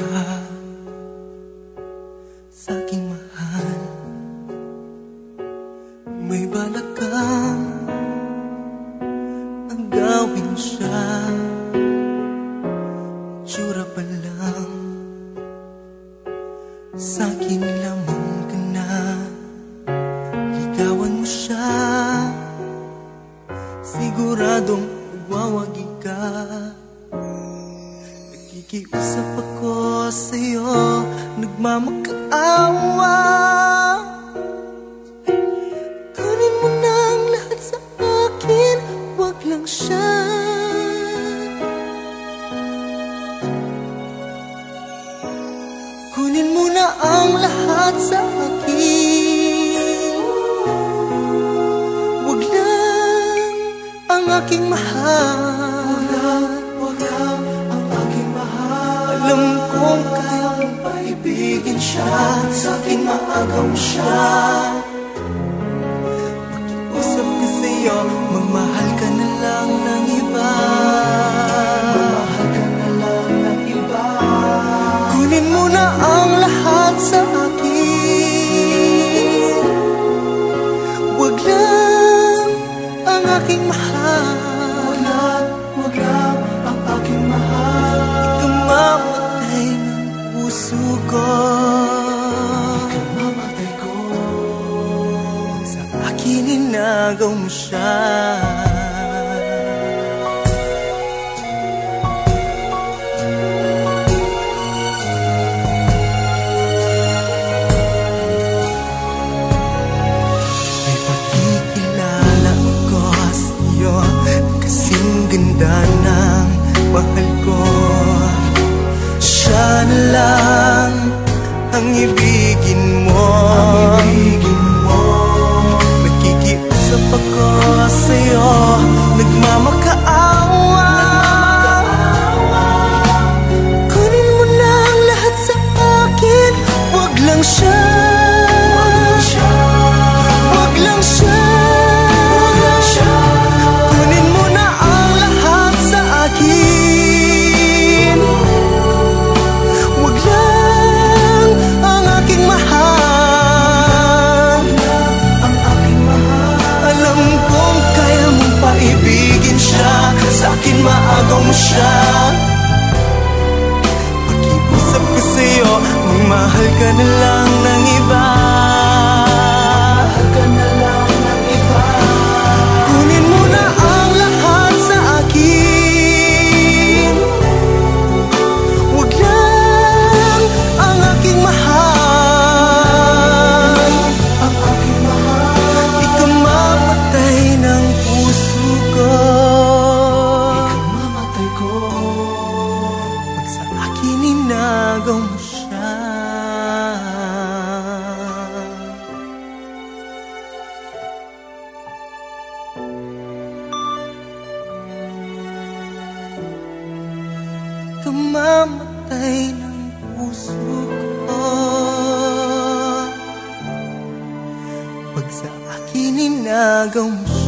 ka. Sa aking mahal May balak kang ang gawin siya Tsura pa lang. Sa akin ka na Ligawan mo Siguradong wawagi ka Nakikiusap ako sa'yo Nagmamakaawa Kunin mo na ang lahat sa akin Wag lang siya. Kunin mo na ang lahat sa akin. Wag lang ang aking mahal siya Sa akin maagaw siya inagaw mo siya ganda ng mahal ko. Siya na lang ang ibigin mo. Nakikiusap siya. Pakiusap ko sa'yo Magmahal ka na lang inagaw mo siya. Kamamatay ng puso ko. Pag sa akin inagaw mo